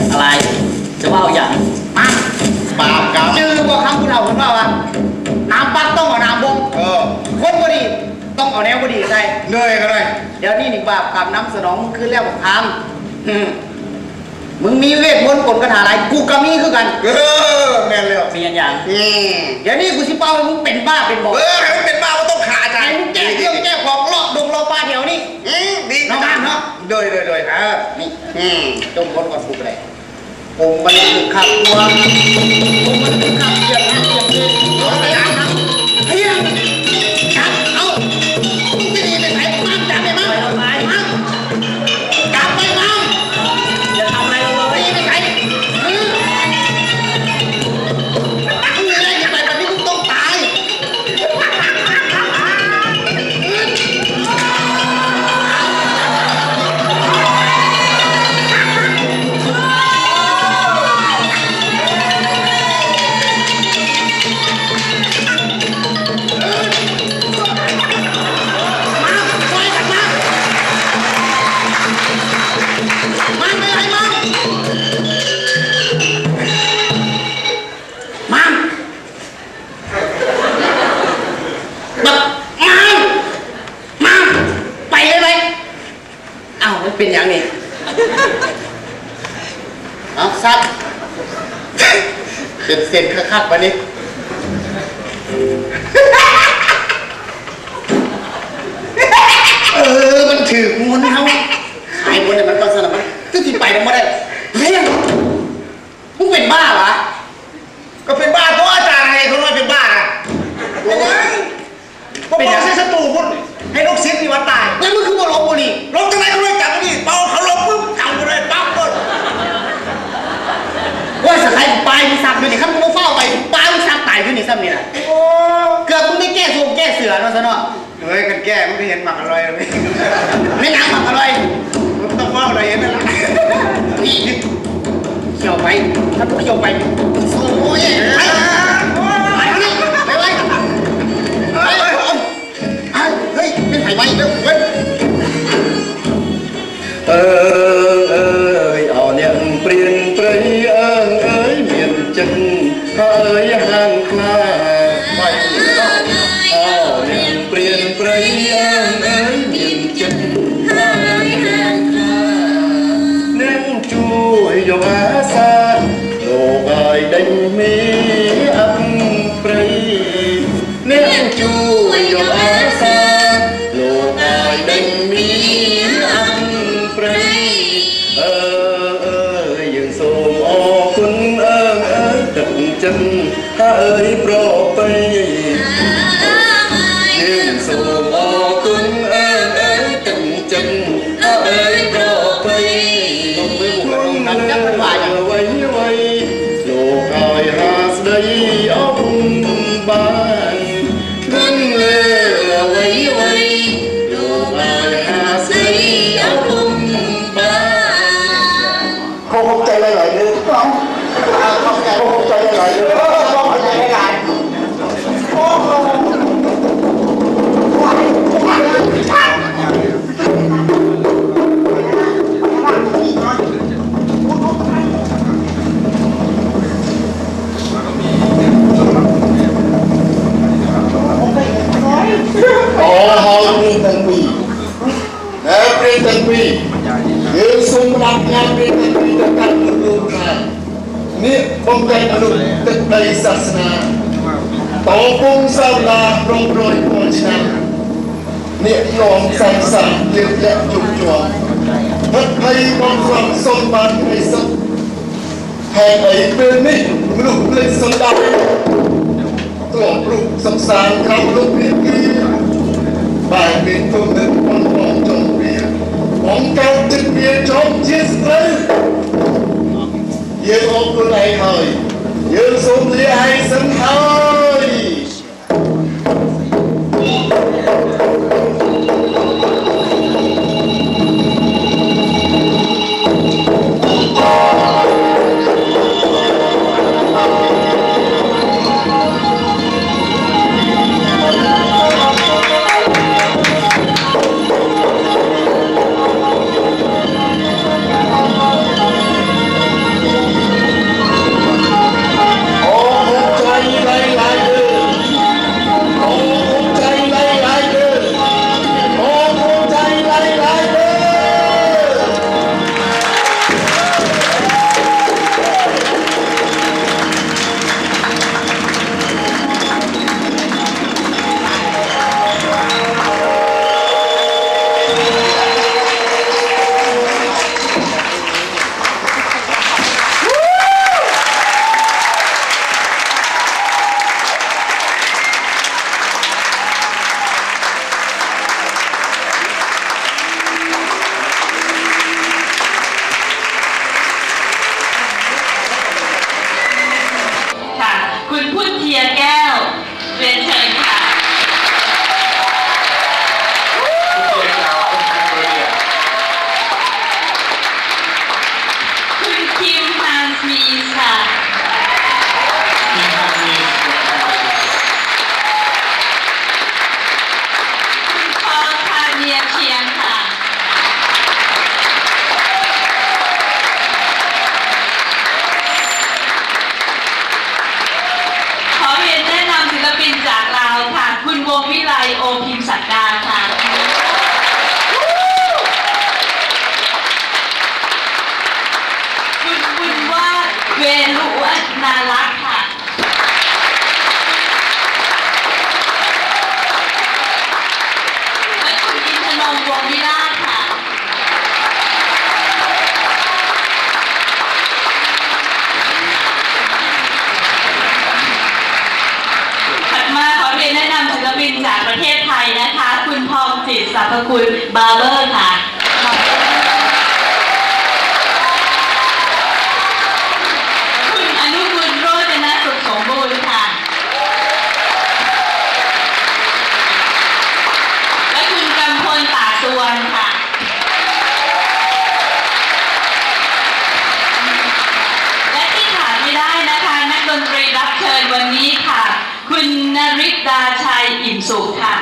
นี่อะไร จะว่าเอาอย่างมาบาปกรรมจือว่าคำพูดเราคนว่าว่าน้ำปักต้องเอาน้ำบงเออ คนก็ดีต้องเอาแนวก็ดีใช่เหนื่อยกันเลยเดี๋ยวนี้นี่บาปกรรมน้ำสนองมึงขึ้นแล้วบอกทำอืมมึงมีเวทมนต์กลคาถาอะไรกูก็มีคือกัน เออแม่นเลยมีอย่างอย่าง เดี๋ยวนี้กูสิเป้าให้มึงเป็นบ้าเป็นบอกเออให้มันเป็นบ้ามันต้องขาใจ ไอ้มึงแก้เครื่องแก้ โดยโดยโดยเออนี่อืมจมพ้นก่อนกูไปเลยผมมันคือขับตัวผมมันคือขับ เป็นอย่างนี้เอาซัดเสร็จเสร็จคักๆวันนี้เออ มันถือมนเขา เนาะเฮ้ยกันแก้มันไปเห็นหมักอร่อยเลยไม่หนังหมักอร่อยมันต้องเฝ้าเราเห็นนั่นแหละพี่เกี่ยวไปถ้าพวกเกี่ยวไปโอ้ยไปไปไปเฮ้ยเป็นไผ่ไว้เร็วเว้ยเออเออเอาเนี่ยเปลี่ยนเปลี่ยนเออเอ้ยเมียนจังเอ้ยห่างคลาไป Maria. យើងសូមផ្ដាប់ញ៉ាំព្រៀងទាំងពីរទៅកាន់លោកខ្មែរនេះបំពេញអនុទឹកដីសាសនាតពងសាវតាប្រងប្រយពលឆ្នាំនេះនាំសង្សារយើងលាក់ជុំជាប់ហិតភ័យបំស្លាប់សុំបានក្តីសុខហើយអីពេលនេះមនុស្សភ្លេចសន្តាប់ទ្រាំព្រុសសំសានក្រោមលោកភាគីបែរមានគុំនឹងបងបងចង់វា បងកោតចិត្តវាចង់ជាស្ត្រីយើងអរគុណឯងហើយយើងសូមលាឯងសិនហើយ นรู้อนารักษ์ค่ะ และคุณอินทนนท์วงวิราชค่ะ ถัดมาขอเรียนแนะนำศิลปินจากประเทศไทยนะคะ คุณพองจิตสรรพคุณบาร์เบอร์ค่ะ สุขค่ะ